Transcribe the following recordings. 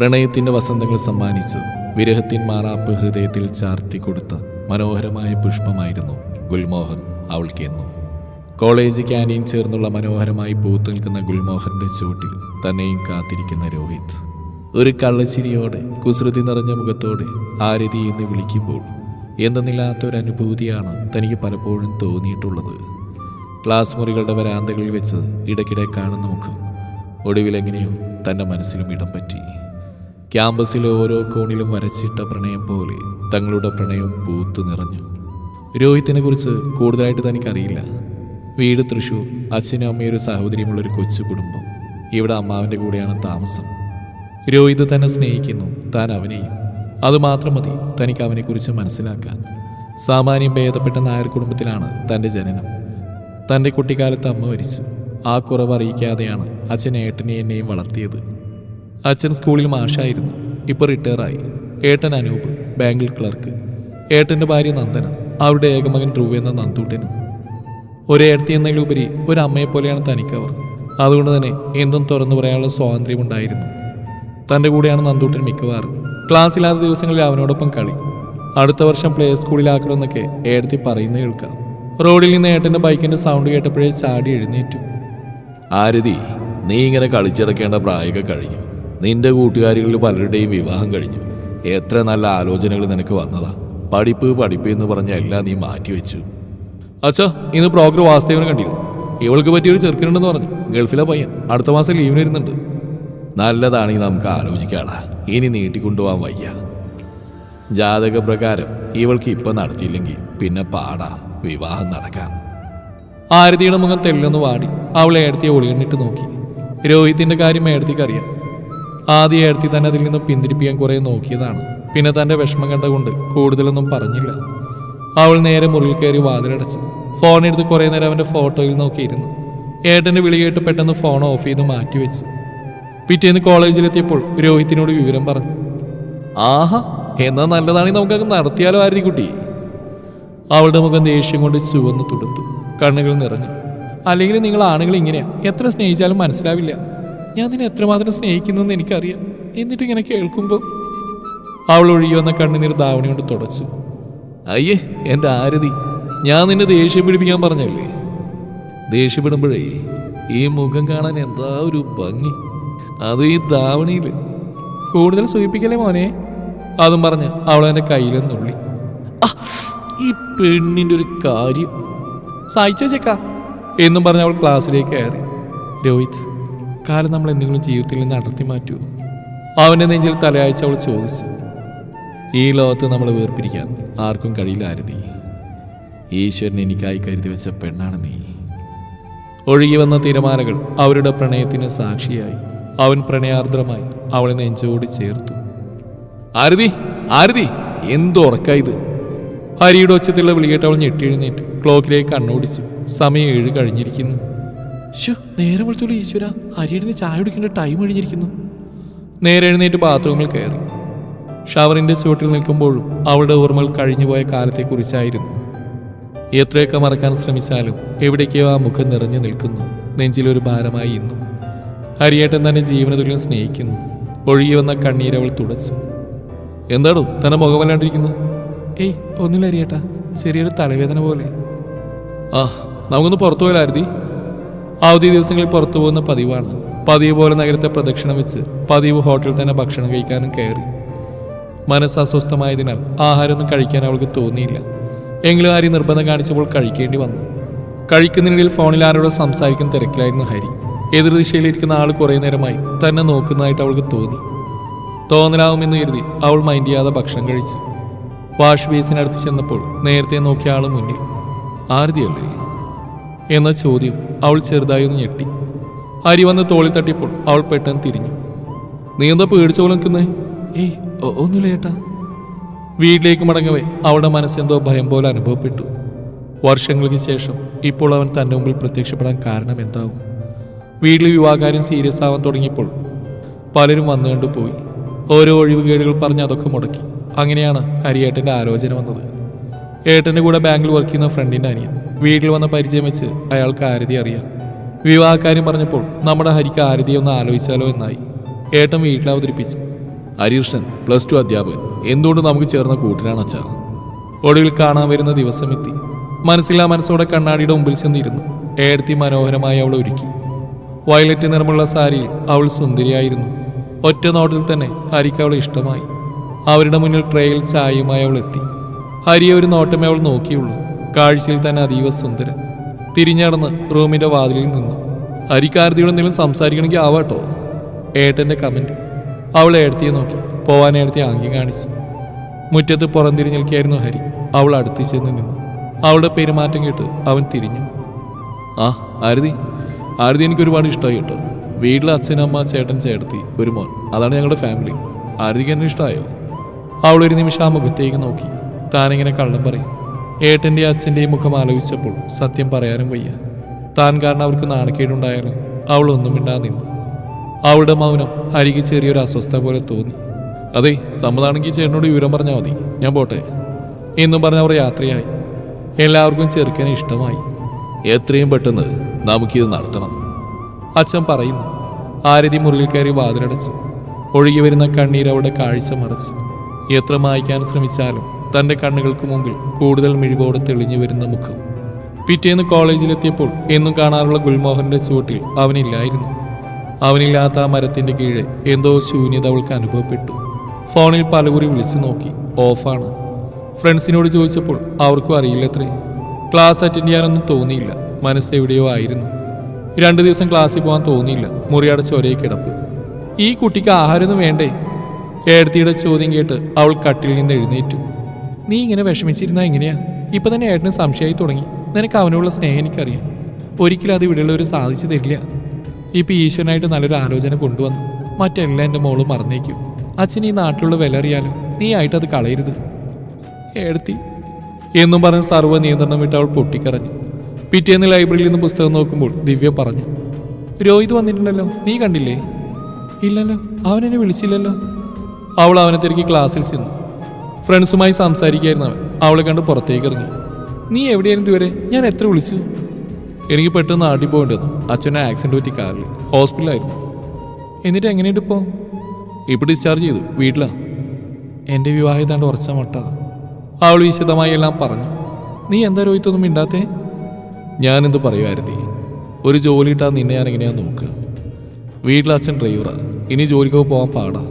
പ്രണയത്തിന്റെ വസന്തങ്ങൾ സമ്മാനിച്ച് വിരഹത്തിൻ മാറാപ്പ് ഹൃദയത്തിൽ ചാർത്തി കൊടുത്ത മനോഹരമായ പുഷ്പമായിരുന്നു ഗുൽമോഹർ അവൾക്കെന്നും. കോളേജ് ക്യാന്റീൻ ചേർന്നുള്ള മനോഹരമായി പൂത്തു നിൽക്കുന്ന ഗുൽമോഹറിന്റെ ചുവട്ടിൽ തന്നെയും കാത്തിരിക്കുന്ന രോഹിത്. ഒരു കള്ളച്ചിരിയോടെ കുസൃതി നിറഞ്ഞ മുഖത്തോടെ ആരതി എന്ന് വിളിക്കുമ്പോൾ എന്തെന്നില്ലാത്തൊരനുഭൂതിയാണ് തനിക്ക് പലപ്പോഴും തോന്നിയിട്ടുള്ളത്. ക്ലാസ് മുറികളുടെ വരാന്തകളിൽ വെച്ച് ഇടയ്ക്കിടെ കാണുന്ന മുഖം ഒടുവിലെങ്ങനെയോ തന്റെ മനസ്സിലും ഇടം പറ്റി. ക്യാമ്പസിലെ ഓരോ കോണിലും വരച്ചിട്ട പ്രണയം പോലെ തങ്ങളുടെ പ്രണയം പൂത്തു നിറഞ്ഞു. രോഹിത്തിനെ കുറിച്ച് കൂടുതലായിട്ട് തനിക്കറിയില്ല. വീട് തൃശ്ശൂർ അച്ഛനും അമ്മയും ഒരു കൊച്ചു കുടുംബം. ഇവിടെ അമ്മാവിന്റെ കൂടെയാണ് താമസം. രോഹിത് തന്നെ സ്നേഹിക്കുന്നു. താൻ അവനെയും. അതുമാത്രം മതി തനിക്ക് അവനെക്കുറിച്ച് മനസ്സിലാക്കാൻ. സാമാന്യം ഭേദപ്പെട്ട നായർ കുടുംബത്തിലാണ് തന്റെ ജനനം. തന്റെ കുട്ടിക്കാലത്ത് അമ്മ മരിച്ചു. ആ കുറവ് അറിയിക്കാതെയാണ് അച്ഛൻ ഏട്ടനെ എന്നെയും വളർത്തിയത്. അച്ഛൻ സ്കൂളിൽ മാഷായിരുന്നു. ഇപ്പോൾ റിട്ടയറായി. ഏട്ടൻ അനൂപ് ബാങ്കിൽ ക്ലർക്ക്. ഏട്ടന്റെ ഭാര്യ നന്ദന അവരുടെ ഏകമകൻ ധ്രുവ് എന്ന നന്ദൂട്ടനും. ഒരേടത്തി എന്നതിലുപരി ഒരു അമ്മയെ പോലെയാണ് തനിക്കവർ അതുകൊണ്ട് തന്നെ എന്തും തുറന്നു പറയാനുള്ള സ്വാതന്ത്ര്യം ഉണ്ടായിരുന്നു. തന്റെ കൂടെയാണ് നന്ദൂട്ടൻ മിക്കവാറും. ക്ലാസ്സില്ലാത്ത ദിവസങ്ങളിൽ അവനോടൊപ്പം കളി. അടുത്ത വർഷം പ്ലേ സ്കൂളിലാക്കണമെന്നൊക്കെ ഏടത്തി പറയുന്ന കേൾക്കാം. റോഡിൽ നിന്ന് ഏട്ടന്റെ ബൈക്കിന്റെ സൗണ്ട് കേട്ടപ്പോഴേ ചാടി എഴുന്നേറ്റു. ആരതി നീ ഇങ്ങനെ കളിച്ചിടക്കേണ്ട പ്രായമൊക്കെ കഴിഞ്ഞു. നിന്റെ കൂട്ടുകാരികളിൽ പലരുടെയും വിവാഹം കഴിഞ്ഞു. എത്ര നല്ല ആലോചനകൾ നിനക്ക് വന്നതാ. പഠിപ്പ് പഠിപ്പ് എന്ന് പറഞ്ഞ എല്ലാം നീ മാറ്റിവെച്ചു. അച്ഛാ ഇന്ന് പ്രോഗ്ര വാസ്തവനെ കണ്ടിരുന്നു. ഇവൾക്ക് പറ്റിയൊരു ചെറുക്കനുണ്ടെന്ന് പറഞ്ഞു. ഗൾഫിലെ പയ്യൻ. അടുത്ത മാസം ലീവിന് വരുന്നുണ്ട്. നല്ലതാണെങ്കിൽ നമുക്ക് ആലോചിക്കാടാ. ഇനി നീട്ടിക്കൊണ്ടുപോകാൻ വയ്യ. ജാതകപ്രകാരം ഇവൾക്ക് ഇപ്പം നടത്തിയില്ലെങ്കിൽ പിന്നെ പാടാ വിവാഹം നടക്കാൻ. ആരതിയുടെ മുഖം തെല്ലൊന്ന് വാടി. അവളെ ഏടത്തിയെ ഒളികണ്ണിട്ട് നോക്കി. രോഹിത്തിന്റെ കാര്യം ഏടത്തിക്ക് അറിയാം. ആദ്യം തന്നെ അതിൽ നിന്ന് പിന്തിരിപ്പിക്കാൻ കുറെ നോക്കിയതാണ്. പിന്നെ തന്റെ വിഷമം കണ്ടുകൊണ്ട് കൂടുതലൊന്നും പറഞ്ഞില്ല. അവൾ നേരെ മുറിയിൽ കയറി വാതിലടച്ച്. ഫോൺ കുറേ നേരം അവന്റെ ഫോട്ടോയിൽ നോക്കിയിരുന്നു. ഏട്ടന്റെ വിളി കേട്ട് പെട്ടെന്ന് ഫോൺ ഓഫ് ചെയ്ത് മാറ്റിവെച്ചു. പിറ്റേന്ന് കോളേജിലെത്തിയപ്പോൾ രോഹിത്തിനോട് വിവരം പറഞ്ഞു. ആഹാ എന്നാ നല്ലതാണെങ്കിൽ നമുക്കങ്ങ് നടത്തിയാലോ ആരതി കുട്ടി? അവളുടെ മുഖം ദേഷ്യം കൊണ്ട് ചുവന്ന് തുടുത്തു. കണ്ണുകൾ നിറഞ്ഞു. അല്ലെങ്കിൽ നിങ്ങൾ ആണുങ്ങൾ ഇങ്ങനെയാ. എത്ര സ്നേഹിച്ചാലും മനസ്സിലാവില്ല. ഞാൻ നിന്നെ എത്രമാത്രം സ്നേഹിക്കുന്നു എന്ന് എനിക്കറിയാം. എന്നിട്ട് ഇങ്ങനെ കേൾക്കുമ്പോൾ അവൾ ഒഴുകി വന്ന കണ്ണുനീർ ധാവണി കൊണ്ട് തുടച്ചു. അയ്യേ എന്റെ ആരതി ഞാൻ നിന്നെ ദേഷ്യം പിടിപ്പിക്കാൻ പറഞ്ഞല്ലേ? ദേഷ്യപ്പെടുമ്പോഴേ ഈ മുഖം കാണാൻ എന്താ ഒരു ഭംഗി. അത് ഈ ധാവണിയിൽ കൂടുതൽ സൂചിപ്പിക്കല്ലേ മോനെ? അതും പറഞ്ഞ് അവൾ എന്റെ കയ്യിലെന്നുള്ളി ഈ പെണ്ണിന്റെ ഒരു കാര്യം. സഹിച്ച എന്നും പറഞ്ഞ് അവൾ ക്ലാസ്സിലേക്ക് കയറി. രോഹിത് കാലം നമ്മൾ എന്തെങ്കിലും ജീവിതത്തിൽ നിന്ന് അടർത്തി മാറ്റുമോ അവന്റെ നെഞ്ചിൽ തലയാഴ്ച അവൾ ചോദിച്ചു. ഈ ലോകത്ത് നമ്മൾ വേർപിരിക്കാൻ ആർക്കും കഴിയില്ല ആരതി ഈശ്വരൻ എനിക്കായി കരുതി വെച്ച പെണ്ണാണ് നീ. ഒഴുകി വന്ന തിരമാലകൾ അവരുടെ പ്രണയത്തിന് സാക്ഷിയായി. അവൻ പ്രണയാർദ്രമായി അവളെ നെഞ്ചോട് ചേർത്തു. ആരതി ആരതി എന്തുറക്കായത് ഹരിയുടെ ഒച്ചത്തിലുള്ള വിളികേട്ട് അവൾ ഞെട്ടിയെഴുന്നേറ്റ് ക്ലോക്കിലേക്ക് കണ്ണോടിച്ചു സമയം ഏഴ് കഴിഞ്ഞിരിക്കുന്നു. ഷു നേരെ വിളിച്ചോളൂ ഈശ്വര. ഹരിയുടെ ചായ കുടിക്കേണ്ട ടൈം കഴിഞ്ഞിരിക്കുന്നു. നേരെ എഴുന്നേറ്റ് ബാത്റൂമിൽ കയറി. ഷവറിന്റെ ചുവട്ടിൽ നിൽക്കുമ്പോഴും അവളുടെ ഓർമ്മകൾ കഴിഞ്ഞുപോയ കാലത്തെക്കുറിച്ചായിരുന്നു. എത്രയൊക്കെ മറക്കാൻ ശ്രമിച്ചാലും എവിടേക്കോ ആ മുഖം നിറഞ്ഞു നിൽക്കുന്നു. നെഞ്ചിലൊരു ഭാരമായി ഇന്നും. ഹരിയേട്ടൻ തന്നെ ജീവനതുല്യം സ്നേഹിക്കുന്നു. ഒഴുകി വന്ന കണ്ണീരവൾ തുടച്ചു. എന്താടോ തന്നെ മുഖമല്ലാണ്ടിരിക്കുന്നു ഏയ് ഒന്നുമില്ല ഹരിയേട്ടാ. ചെറിയൊരു തലവേദന പോലെ. ആ നമുക്കൊന്ന് പുറത്തു പോയാലായിരുതി അവധി ദിവസങ്ങളിൽ പുറത്തു പോകുന്ന പതിവാണ്. പതിവ് പോലെ നഗരത്തെ പ്രദക്ഷിണം വെച്ച് പതിവ് ഹോട്ടലിൽ തന്നെ ഭക്ഷണം കഴിക്കാനും കയറി. മനസ്സ് അസ്വസ്ഥമായതിനാൽ ആഹാരമൊന്നും കഴിക്കാൻ അവൾക്ക് തോന്നിയില്ല. എങ്കിലും ഹരി നിർബന്ധം കാണിച്ചപ്പോൾ കഴിക്കേണ്ടി വന്നു. കഴിക്കുന്നതിനിടയിൽ ഫോണിൽ ആരോട് സംസാരിക്കുന്ന തിരക്കിലായിരുന്നു ഹരി. എതിർദിശയിലിരിക്കുന്ന ആൾ കുറേ നേരമായി തന്നെ നോക്കുന്നതായിട്ട് അവൾക്ക് തോന്നി. തോന്നലാവുമെന്ന് കരുതി അവൾ മൈൻഡ് ചെയ്യാതെ ഭക്ഷണം കഴിച്ചു. വാഷ് ബേസിനടുത്ത് ചെന്നപ്പോൾ നേരത്തെ നോക്കിയ ആൾ മുന്നിൽ. ആരതിയല്ലേ? എന്ന ചോദ്യം അവൾ ചെറുതായി ഒന്ന് ഞെട്ടി. ഹരി വന്ന് തോളിൽ തട്ടിയപ്പോൾ അവൾ പെട്ടെന്ന് തിരിഞ്ഞു. നീ എന്താ പേടിച്ച പോലെ നിൽക്കുന്നേ ഏയ് ഒന്നുമില്ല ചേട്ടാ. വീട്ടിലേക്ക് മടങ്ങവേ അവളുടെ മനസ്സെന്തോ ഭയം പോലെ അനുഭവപ്പെട്ടു. വർഷങ്ങൾക്ക് ശേഷം ഇപ്പോൾ അവൻ തന്റെ മുമ്പിൽ പ്രത്യക്ഷപ്പെടാൻ കാരണം എന്താവും? വീട്ടിൽ വിവാഹകാര്യം സീരിയസ് ആവാൻ തുടങ്ങിയപ്പോൾ പലരും വന്നു കണ്ടു പോയി. ഓരോ ഒഴിവുകേടുകൾ പറഞ്ഞ് അതൊക്കെ മുടക്കി. അങ്ങനെയാണ് ഹരിയേട്ടന്റെ ആലോചന വന്നത്. ഏട്ടന്റെ കൂടെ ബാങ്കിൽ വർക്ക് ചെയ്യുന്ന ഫ്രണ്ടിന്റെ അനിയൻ. വീട്ടിൽ വന്ന് പരിചയം വെച്ച് അയാൾക്ക് ആരതി അറിയാം. വിവാഹക്കാര്യം പറഞ്ഞപ്പോൾ നമ്മുടെ ഹരിക്ക് ആരതി ഒന്ന് ആലോചിച്ചാലോ എന്നായി. ഏട്ടൻ വീട്ടിൽ അവതരിപ്പിച്ചു. ഹരികൃഷ്ണൻ പ്ലസ് ടു അധ്യാപകൻ. എന്തുകൊണ്ട് നമുക്ക് ചേർന്ന കൂട്ടിനാണ് അച്ഛാ? ഒടുവിൽ കാണാൻ വരുന്ന ദിവസമെത്തി മനസ്സിലാ മനസ്സോടെ കണ്ണാടിയുടെ മുമ്പിൽ ചെന്നിരുന്നു. ഏടത്തി മനോഹരമായി അവൾ ഒരുക്കി. വയലറ്റ് നിറമുള്ള സാരിയിൽ അവൾ സുന്ദരിയായിരുന്നു. ഒറ്റ നോട്ടിൽ തന്നെ ഹരിക്ക് അവളെ ഇഷ്ടമായി. അവരുടെ മുന്നിൽ ട്രെയിൽ ചായയുമായി അവൾ എത്തി. ഹരിയെ ഒരു നോട്ടമേ അവൾ നോക്കിയുള്ളൂ. കാഴ്ചയിൽ തന്നെ അതീവ സുന്ദരൻ. തിരിഞ്ഞടന്ന് റൂമിന്റെ വാതിലിൽ നിന്നു. ഹരിക്കാരത്തിയോട് എന്തെങ്കിലും സംസാരിക്കണമെങ്കിൽ ആവാട്ടോ. ഏട്ടന്റെ കമന്റ്. അവൾ ഏടത്തിയെ നോക്കി. പോവാൻ ഏടത്തി ആംഗി കാണിച്ചു. മുറ്റത്ത് പുറംതിരിഞ്ഞ് നിൽക്കുകയായിരുന്നു ഹരി. അവൾ അടുത്ത് ചെന്ന് നിന്നു. അവളുടെ പെരുമാറ്റം കേട്ട് അവൻ തിരിഞ്ഞു. ആ ആരതി. ആരതി എനിക്ക് ഒരുപാട് ഇഷ്ടമായി കേട്ടോ. വീട്ടിലെ അച്ഛനമ്മ ചേട്ടൻ ചേട്ടത്തി ഒരു മോൻ. അതാണ് ഞങ്ങളുടെ ഫാമിലി ആരതിക്ക് എന്നെ ഇഷ്ടമായോ? അവളൊരു നിമിഷം ആ മുഖത്തേക്ക് നോക്കി. താനിങ്ങനെ കള്ളം പറയും. ഏട്ടന്റെ അച്ഛന്റെയും മുഖം ആലോചിച്ചപ്പോൾ സത്യം പറയാനും വയ്യ. താൻ കാരണം അവർക്ക് നാണക്കേടുണ്ടായാലും അവൾ ഒന്നും മിണ്ടാതെ നിന്നു. അവളുടെ മൗനം അരികെ ചെറിയൊരു അസ്വസ്ഥ പോലെ തോന്നി. അതെ സമ്മതാണെങ്കിൽ ചേട്ടനോട് വിവരം പറഞ്ഞാൽ മതി. ഞാൻ പോട്ടെ. എന്നും പറഞ്ഞ അവർ യാത്രയായി. എല്ലാവർക്കും ചെറുക്കനെ ഇഷ്ടമായി. എത്രയും പെട്ടെന്ന് നമുക്കിത് നടത്തണം. അച്ഛൻ പറയുന്നു. ആരതി മുറിയിൽ കയറി വാതിലടച്ചു. ഒഴുകി വരുന്ന കണ്ണീർ അവളുടെ കാഴ്ച മറച്ചു. എത്ര മായ്ക്കാൻ ശ്രമിച്ചാലും തന്റെ കണ്ണുകൾക്ക് മുമ്പിൽ കൂടുതൽ മിഴിവോടെ തെളിഞ്ഞു വരുന്ന മുഖം. പിറ്റേന്ന് കോളേജിലെത്തിയപ്പോൾ എന്നും കാണാറുള്ള ഗുൽമോഹന്റെ ചുവട്ടിൽ അവനില്ലായിരുന്നു. അവനില്ലാത്ത ആ മരത്തിന്റെ കീഴെ എന്തോ ശൂന്യത അവൾക്ക് അനുഭവപ്പെട്ടു. ഫോണിൽ പലകുറി വിളിച്ചു നോക്കി. ഓഫാണ്. ഫ്രണ്ട്സിനോട് ചോദിച്ചപ്പോൾ അവർക്കും അറിയില്ലത്രേ. ക്ലാസ് അറ്റൻഡ് ചെയ്യാനൊന്നും തോന്നിയില്ല. മനസ്സ് എവിടെയോ ആയിരുന്നു. രണ്ടു ദിവസം ക്ലാസ്സിൽ പോകാൻ തോന്നിയില്ല. മുറിയടച്ച് ഒരേ കിടപ്പ്. ഈ കുട്ടിക്ക് ആഹാരമൊന്നും വേണ്ടേ? ഏടത്തിയുടെ ചോദ്യം കേട്ട് അവൾ കട്ടിൽ നിന്ന് എഴുന്നേറ്റു. നീ ഇങ്ങനെ വിഷമിച്ചിരുന്നാ എങ്ങനെയാ? ഇപ്പൊ തന്നെ ഏട്ടന് സംശയമായി തുടങ്ങി. നിനക്ക് അവനോടുള്ള സ്നേഹം എനിക്കറിയാം. ഒരിക്കലും അത് ഇവിടെയുള്ളവർ സാധിച്ചു തരില്ല. ഇപ്പൊ ഈശ്വരനായിട്ട് നല്ലൊരു ആലോചന കൊണ്ടുവന്നു. മറ്റെല്ലാം എന്റെ മോൾ മറന്നേക്കും. അച്ഛൻ ഈ നാട്ടിലുള്ള വില അറിയാലോ. നീ ആയിട്ട് അത് കളയരുത്. ഏടത്തി. എന്നും പറഞ്ഞ് സർവ നിയന്ത്രണം വിട്ട് അവൾ പൊട്ടിക്കറഞ്ഞു പിറ്റേന്ന് ലൈബ്രറിയിൽ നിന്ന് പുസ്തകം നോക്കുമ്പോൾ ദിവ്യ പറഞ്ഞു. രോഹിത് വന്നിട്ടുണ്ടല്ലോ. നീ കണ്ടില്ലേ? ഇല്ലല്ലോ. അവൻ എന്നെ വിളിച്ചില്ലല്ലോ. അവൾ അവനെ തിരക്കി ക്ലാസ്സിൽ ചെന്നു. ഫ്രണ്ട്സുമായി സംസാരിക്കുകയായിരുന്നു അവൻ. അവളെ കണ്ട് പുറത്തേക്ക് ഇറങ്ങി. നീ എവിടെയായിരുന്നു ഇതുവരെ? ഞാൻ എത്ര വിളിച്ചു? എനിക്ക് പെട്ടെന്ന് നാട്ടിൽ പോകേണ്ടത് അച്ഛനെ ആക്സിഡന്റ് പറ്റി കാറിൽ. ഹോസ്പിറ്റലായിരുന്നു എന്നിട്ട് എങ്ങനെയുണ്ട് ഇപ്പോൾ ഇപ്പോൾ ഡിസ്ചാർജ് ചെയ്തു. വീട്ടിലാണ് എന്റെ വിവാഹം ഏതാണ്ട് ഉറച്ച മട്ട. അവൾ വിശദമായി എല്ലാം പറഞ്ഞു. നീ എന്താ രോഹിത്തൊന്നും മിണ്ടാത്തേ? ഞാനെന്ത് പറയുമായിരുന്നു ഒരു ജോലി ഇട്ടാൽ നിന്നെ ഞാൻ എങ്ങനെയാ നോക്കുക? വീട്ടിലച്ഛൻ അച്ഛൻ ഡ്രൈവറാ. ഇനി ജോലിക്കൊക്കെ പോകാൻ പാടാ.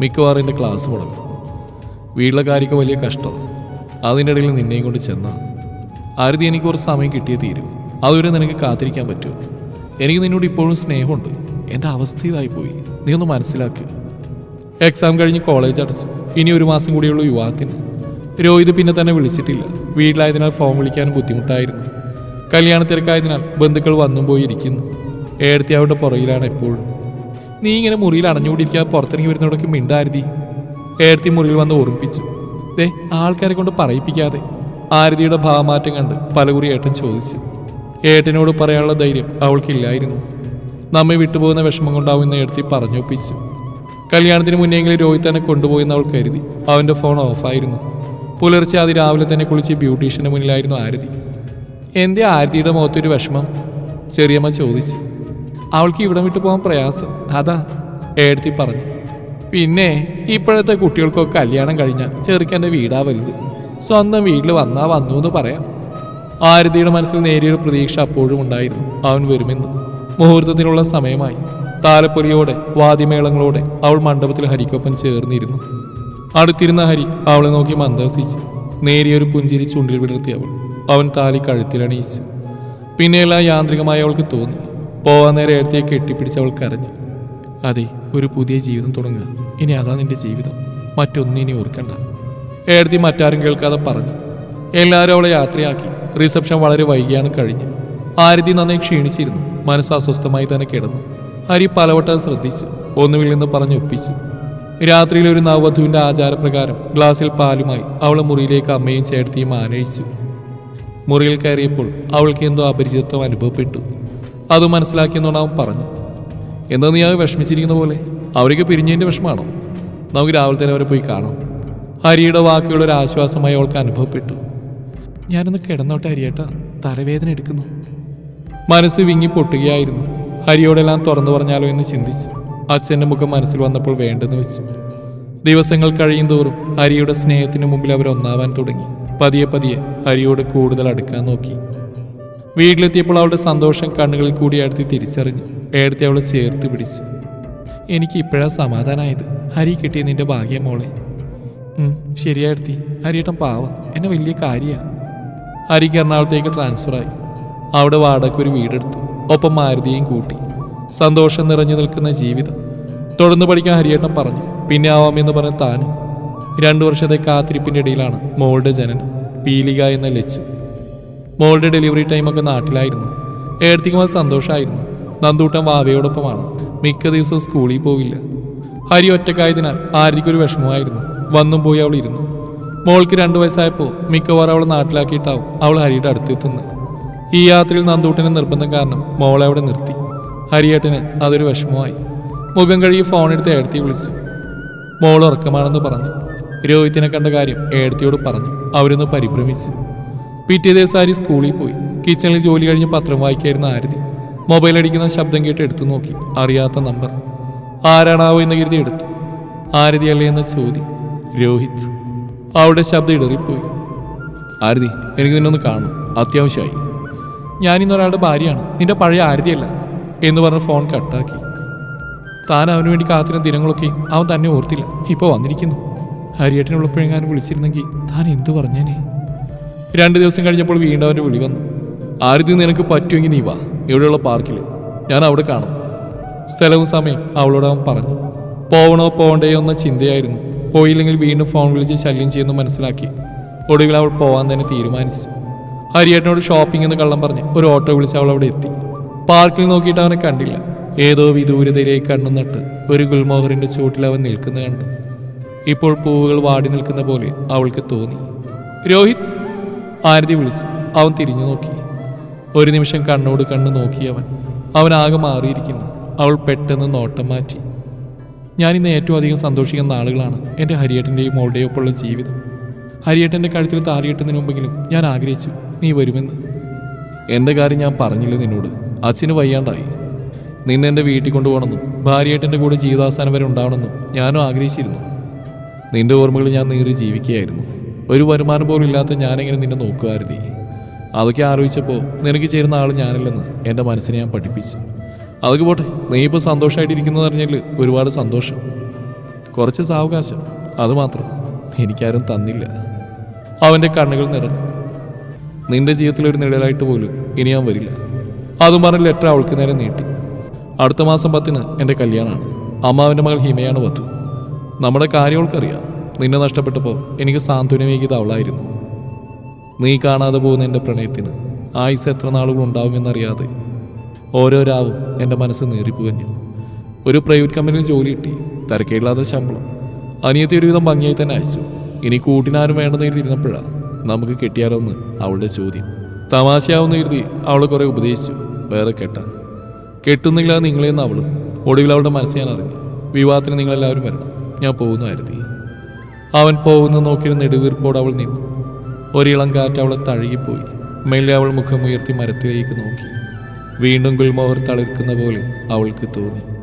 മിക്കവാറും എന്റെ ക്ലാസ് മുടങ്ങും വീട്ടിലെ കാര്യമൊക്കെ വലിയ കഷ്ടമാണ് അതിന്റെ ഇടയിൽ നിന്നെയും കൊണ്ട് ചെന്ന ആരതി എനിക്ക് കുറച്ച് സമയം കിട്ടിയേ തീരും. അതുവരെ നിനക്ക് കാത്തിരിക്കാൻ പറ്റുമോ എനിക്ക് നിന്നോട് ഇപ്പോഴും സ്നേഹമുണ്ട്. എന്റെ അവസ്ഥ ഇതായി പോയി. നീ ഒന്ന് മനസ്സിലാക്കുക എക്സാം കഴിഞ്ഞ് കോളേജ് അടച്ചു. ഇനി ഒരു മാസം കൂടിയുള്ള യുവാത്തിന് രോഹിത് പിന്നെ തന്നെ വിളിച്ചിട്ടില്ല. വീട്ടിലായതിനാൽ ഫോം വിളിക്കാനും ബുദ്ധിമുട്ടായിരുന്നു. കല്യാണ തിരക്കായതിനാൽ ബന്ധുക്കൾ വന്നും പോയി ഇരിക്കുന്നു. ഏടത്തി അവരുടെ പുറകിലാണ് എപ്പോഴും. നീ ഇങ്ങനെ മുറിയിൽ അടഞ്ഞുകൂടിയിരിക്കാതെ പുറത്തിറങ്ങി വരുന്നവരൊക്കെ മിണ്ടാരുതി ഏടത്തി മുറിയിൽ വന്ന് ഓർമ്മിപ്പിച്ചു. ദേ ആൾക്കാരെ കൊണ്ട് പറയിപ്പിക്കാതെ. ആരതിയുടെ ഭാവമാറ്റം കണ്ട് പലകുറി ഏട്ടൻ ചോദിച്ചു. ഏട്ടനോട് പറയാനുള്ള ധൈര്യം അവൾക്കില്ലായിരുന്നു. നമ്മെ വിട്ടുപോകുന്ന വിഷമം കൊണ്ടാവും എന്ന് ഏർത്തി പറഞ്ഞൊപ്പിച്ചു. കല്യാണത്തിന് മുന്നെങ്കിലും രോഹിത് തന്നെ കൊണ്ടുപോയെന്ന് അവൾ കരുതി. അവന്റെ ഫോൺ ഓഫായിരുന്നു. പുലർച്ചെ അത് രാവിലെ തന്നെ കുളിച്ച് ബ്യൂട്ടീഷ്യന്റെ മുന്നിലായിരുന്നു ആരതി. എന്തേ ആരതിയുടെ മുഖത്തൊരു വിഷമം? ചെറിയമ്മ ചോദിച്ചു. അവൾക്ക് ഇവിടം വിട്ടു പോകാൻ പ്രയാസം. അതാ ഏടത്തി പറഞ്ഞു. പിന്നെ ഇപ്പോഴത്തെ കുട്ടികൾക്കൊക്കെ കല്യാണം കഴിഞ്ഞാൽ ചെറുക്കന്റെ വീടാ വലുത്. സ്വന്തം വീട്ടിൽ വന്നാ വന്നു എന്ന് പറയാം. ആരതിയുടെ മനസ്സിൽ നേരിയൊരു പ്രതീക്ഷ അപ്പോഴും ഉണ്ടായിരുന്നു. അവൻ വരുമെന്ന്. മുഹൂർത്തത്തിനുള്ള സമയമായി. താലപ്പൊലിയോടെ വാദിമേളങ്ങളോടെ അവൾ മണ്ഡപത്തിൽ ഹരിക്കൊപ്പം ചേർന്നിരുന്നു. അടുത്തിരുന്ന ഹരി അവളെ നോക്കി മന്ദഹസിച്ചു നേരിയൊരു പുഞ്ചിരി ചുണ്ടിൽ വിടർത്തി അവൾ. അവൻ താലി കഴുത്തിലണിയിച്ചു പിന്നെയെല്ലാം യാന്ത്രികമായി അവൾക്ക് തോന്നി. പോവാൻ നേരെ എഴുത്തേക്ക് കെട്ടിപ്പിടിച്ച് അവൾ കരഞ്ഞു. അതെ ഒരു പുതിയ ജീവിതം തുടങ്ങുക. ഇനി അതാ നിന്റെ ജീവിതം. മറ്റൊന്നും ഇനി ഓർക്കണ്ട. ഏടത്തി മറ്റാരും കേൾക്കാതെ പറഞ്ഞു. എല്ലാവരും അവളെ യാത്രയാക്കി. റിസപ്ഷൻ വളരെ വൈകിയാണ് കഴിഞ്ഞത്. ആരതി നന്നായി ക്ഷീണിച്ചിരുന്നു. മനസ്സ് അസ്വസ്ഥമായി തന്നെ കിടന്നു. ഹരി പലവട്ടം ശ്രദ്ധിച്ചു. ഒന്നുമില്ലെന്ന് പറഞ്ഞ് ഒപ്പിച്ചു. രാത്രിയിൽ ഒരു നവവധുവിന്റെ ആചാരപ്രകാരം ഗ്ലാസിൽ പാലുമായി അവളെ മുറിയിലേക്ക് അമ്മയും ചേട്ടത്തിയും ആനയിച്ചു. മുറിയിൽ കയറിയപ്പോൾ അവൾക്ക് എന്തോ അപരിചിതത്വം അനുഭവപ്പെട്ടു. അത് അവൻ പറഞ്ഞു. എന്താ നീ ആകെ വിഷമിച്ചിരിക്കുന്ന പോലെ? അവരൊക്കെ പിരിഞ്ഞതിന്റെ വിഷമാണോ? നമുക്ക് രാവിലെ തന്നെ അവരെ പോയി കാണാം. ഹരിയുടെ വാക്കുകൾ ഒരു ആശ്വാസമായി അവൾക്ക് അനുഭവപ്പെട്ടു. ഞാനൊന്ന് കിടന്നോട്ടെ ഹരിയേട്ട. തലവേദന എടുക്കുന്നു. മനസ്സ് വിങ്ങി പൊട്ടുകയായിരുന്നു. ഹരിയോടെല്ലാം തുറന്നു പറഞ്ഞാലോ എന്ന് ചിന്തിച്ചു അച്ഛന്റെ മുഖം മനസ്സിൽ വന്നപ്പോൾ വേണ്ടെന്ന് വെച്ചു. ദിവസങ്ങൾ കഴിയും തോറും ഹരിയുടെ സ്നേഹത്തിന് മുമ്പിൽ അവരൊന്നാവാൻ തുടങ്ങി. പതിയെ പതിയെ ഹരിയോട് കൂടുതൽ അടുക്കാൻ നോക്കി. വീട്ടിലെത്തിയപ്പോൾ അവളുടെ സന്തോഷം കണ്ണുകളിൽ കൂടി അടുത്ത് തിരിച്ചറിഞ്ഞു. ഏടത്തി അവളെ ചേർത്ത് പിടിച്ചു. എനിക്ക് ഇപ്പോഴാ സമാധാനമായത് ഹരി കിട്ടിയ നിന്റെ ഭാഗ്യം മോളെ. ശരിയായിടത്തി ഹരിയേട്ടൻ പാവ. എന്നെ വലിയ കാര്യമാണ് ഹരിക്ക് എറണാകുളത്തേക്ക് ട്രാൻസ്ഫറായി അവിടെ വാടക ഒരു വീടെടുത്തു. ഒപ്പം മാരുതിയെയും കൂട്ടി. സന്തോഷം നിറഞ്ഞു നിൽക്കുന്ന ജീവിതം. തുടർന്ന് പഠിക്കാൻ ഹരിയേട്ടൻ പറഞ്ഞു. പിന്നെ ആവാമെന്ന് പറഞ്ഞ താനും. രണ്ടു വർഷത്തെ കാത്തിരിപ്പിന്റെ ഇടയിലാണ് മോളുടെ ജനനം. പീലിക എന്ന ലച്ച്. മോളുടെ ഡെലിവറി ടൈമൊക്കെ നാട്ടിലായിരുന്നു. ഏടത്തിക്കും അത് സന്തോഷമായിരുന്നു നന്ദൂട്ടൻ വാവയോടൊപ്പമാണ്. മിക്ക ദിവസവും സ്കൂളിൽ പോവില്ല. ഹരി ഒറ്റക്കായതിനാൽ ആര്യയ്ക്കൊരു വിഷമമായിരുന്നു വന്നും പോയി അവൾ ഇരുന്നു. മോൾക്ക് രണ്ടു വയസ്സായപ്പോൾ മിക്കവാറും അവളെ നാട്ടിലാക്കിയിട്ടാവും അവൾ ഹരിയുടെ അടുത്തെത്തുന്നത്. ഈ യാത്രയിൽ നന്ദൂട്ടിന് നിർബന്ധം കാരണം മോളെ അവിടെ നിർത്തി. ഹരിയേട്ടന് അതൊരു വിഷമമായി മുഖം കഴുകി ഫോണെടുത്ത് ഏടത്തി വിളിച്ചു. മോൾ ഉറക്കമാണെന്ന് പറഞ്ഞു. രോഹിത്തിനെ കണ്ട കാര്യം ഏടത്തിയോട് പറഞ്ഞു. അവരൊന്ന് പരിഭ്രമിച്ചു. പിറ്റേ ദിവസം ആരി സ്കൂളിൽ പോയി. കിച്ചണിൽ ജോലി കഴിഞ്ഞ് പത്രം വായിക്കായിരുന്നു ആരതി. മൊബൈൽ അടിക്കുന്ന ശബ്ദം കേട്ട് എടുത്തു നോക്കി. അറിയാത്ത നമ്പർ. ആരാണാവോ എന്ന് കരുതി എടുത്തു. ആരതി അല്ലേ എന്ന ചോദ്യം. രോഹിത്. അവിടെ ശബ്ദം ഇടറിപ്പോയി. ആരതി എനിക്ക് നിന്നൊന്ന് കാണണം. അത്യാവശ്യമായി. ഞാനിന്ന് ഒരാളുടെ ഭാര്യയാണ്. നിന്റെ പഴയ ആരതിയല്ല എന്ന് പറഞ്ഞ് ഫോൺ കട്ടാക്കി. താൻ അവന് വേണ്ടി കാത്തിരുന്ന ദിനങ്ങളൊക്കെ അവൻ തന്നെ ഓർത്തില്ല. ഇപ്പോൾ വന്നിരിക്കുന്നു. ഹരിയേട്ടനുള്ളപ്പോഴെങ്ങാനും വിളിച്ചിരുന്നെങ്കിൽ താൻ എന്തു പറഞ്ഞേനെ? രണ്ട് ദിവസം കഴിഞ്ഞപ്പോൾ വീണ്ടും അവന്റെ വിളി വന്നു. ആരതി നിനക്ക് പറ്റുമെങ്കിൽ നീ വാ. ഇവിടെയുള്ള പാർക്കിൽ ഞാൻ അവിടെ കാണും. സ്ഥലവും സമയം അവളോട് അവൻ പറഞ്ഞു. പോവണോ പോകണ്ടയോ എന്ന ചിന്തയായിരുന്നു. പോയില്ലെങ്കിൽ വീണ്ടും ഫോൺ വിളിച്ച് ശല്യം ചെയ്യുന്ന മനസ്സിലാക്കി. ഒടുവിൽ അവൾ പോവാൻ തന്നെ തീരുമാനിച്ചു. ഹരിയേട്ടനോട് ഷോപ്പിംഗ് എന്ന് കള്ളം പറഞ്ഞ് ഒരു ഓട്ടോ വിളിച്ച് അവൾ അവിടെ എത്തി. പാർക്കിൽ നോക്കിയിട്ട് അവനെ കണ്ടില്ല. ഏതോ വിദൂരതയിലേക്ക് കണ്ണു നട്ട് ഒരു ഗുൽമോഹറിന്റെ ചുവട്ടിൽ അവൻ നിൽക്കുന്ന കണ്ടു. ഇപ്പോൾ പൂവുകൾ വാടി നിൽക്കുന്ന പോലെ അവൾക്ക് തോന്നി. രോഹിത് ആരതി വിളിച്ചു അവൻ തിരിഞ്ഞു നോക്കി. ഒരു നിമിഷം കണ്ണോട് കണ്ണ് നോക്കിയവൻ. അവൻ ആകെ മാറിയിരിക്കുന്നു. അവൾ പെട്ടെന്ന് നോട്ടം മാറ്റി. ഞാൻ ഇന്ന് ഏറ്റവും അധികം സന്തോഷിക്കുന്ന നാളുകളാണ് എന്റെ ഹരിയേട്ടന്റെയും മോളുടെയും ഒപ്പമുള്ള ജീവിതം. ഹരിയേട്ടന്റെ കഴുത്തിൽ താറിയിട്ടതിന് മുമ്പെങ്കിലും ഞാൻ ആഗ്രഹിച്ചു നീ വരുമെന്ന്. എന്റെ കാര്യം ഞാൻ പറഞ്ഞില്ല നിന്നോട്. അച്ഛന് വയ്യാണ്ടായി. നിന്നെ എന്റെ വീട്ടിൽ കൊണ്ടുപോകണമെന്നും ഭാര്യയായിട്ടെന്റെ കൂടെ ജീവിതാവസാനം വരെ ഉണ്ടാവണമെന്നും ഞാനും ആഗ്രഹിച്ചിരുന്നു. നിന്റെ ഓർമ്മകൾ ഞാൻ നേറി ജീവിക്കുകയായിരുന്നു. ഒരു വരുമാനം പോലും ഇല്ലാത്ത ഞാനെങ്ങനെ നിന്നെ നോക്കുമായിരുന്നേ അതൊക്കെ ആലോചിച്ചപ്പോൾ നിനക്ക് ചേരുന്ന ആൾ ഞാനല്ലെന്ന് എന്റെ മനസ്സിനെ ഞാൻ പഠിപ്പിച്ചു. അതൊക്കെ പോട്ടെ നീ ഇപ്പോൾ സന്തോഷമായിട്ടിരിക്കുന്നത് പറഞ്ഞാൽ ഒരുപാട് സന്തോഷം. കുറച്ച് സാവകാശം അതുമാത്രം എനിക്കാരും തന്നില്ല. അവന്റെ കണ്ണുകൾ നിറഞ്ഞു. നിന്റെ ജീവിതത്തിൽ ഒരു നിഴലായിട്ട് പോലും ഇനി ഞാൻ വരില്ല. അതും പറഞ്ഞ ലെറ്റർ അവൾക്ക് നേരെ നീട്ടി. അടുത്ത മാസം പത്തിന് എന്റെ കല്യാണമാണ് അമ്മാവിന്റെ മകൾ ഹിമയാണ് വധു. നമ്മുടെ കാര്യം അവൾക്കറിയാം. നിന്നെ നഷ്ടപ്പെട്ടപ്പോൾ എനിക്ക് സാന്ത്വനമേകിയത് അവളായിരുന്നു. നീ കാണാതെ പോകുന്ന എന്റെ പ്രണയത്തിന് ആയുസ് എത്ര നാളുകൾ ഉണ്ടാവുമെന്നറിയാതെ ഓരോ രാവും എന്റെ മനസ്സ് നേറിപ്പുകഞ്ഞു. ഒരു പ്രൈവറ്റ് കമ്പനിയിൽ ജോലി കിട്ടി തിരക്കേടില്ലാത്ത ശമ്പളം. അനിയത്തി ഒരുവിധം ഭംഗിയായി തന്നെ അയച്ചു. ഇനി കൂട്ടിനാരും വേണ്ടെന്ന് കരുതിയിരുന്നപ്പോഴാണ് നമുക്ക് കെട്ടിയാലോന്ന് അവളുടെ ചോദ്യം. തമാശയാവുന്ന കരുതി അവളെ കുറേ ഉപദേശിച്ചു വേറെ കെട്ടാൻ. കെട്ടുന്നില്ല നിങ്ങളെന്ന് അവളും. ഒടുവിൽ അവളുടെ മനസ്സ് ഞാൻ അറിഞ്ഞു. വിവാഹത്തിന് നിങ്ങളെല്ലാവരും വരണം. ഞാൻ പോകുന്നു കരുതി. അവൻ പോകുന്ന നോക്കിയിരുന്ന നെടുവീർപ്പോട് അവൾ നിന്നു. ഒരിളം കാറ്റ് അവളെ തഴുകിപ്പോയി. മെല്ലെ അവൾ മുഖമുയർത്തി മരത്തിലേക്ക് നോക്കി. വീണ്ടും ഗുൽമോഹർ തളിർക്കുന്ന പോലെ അവൾക്ക് തോന്നി.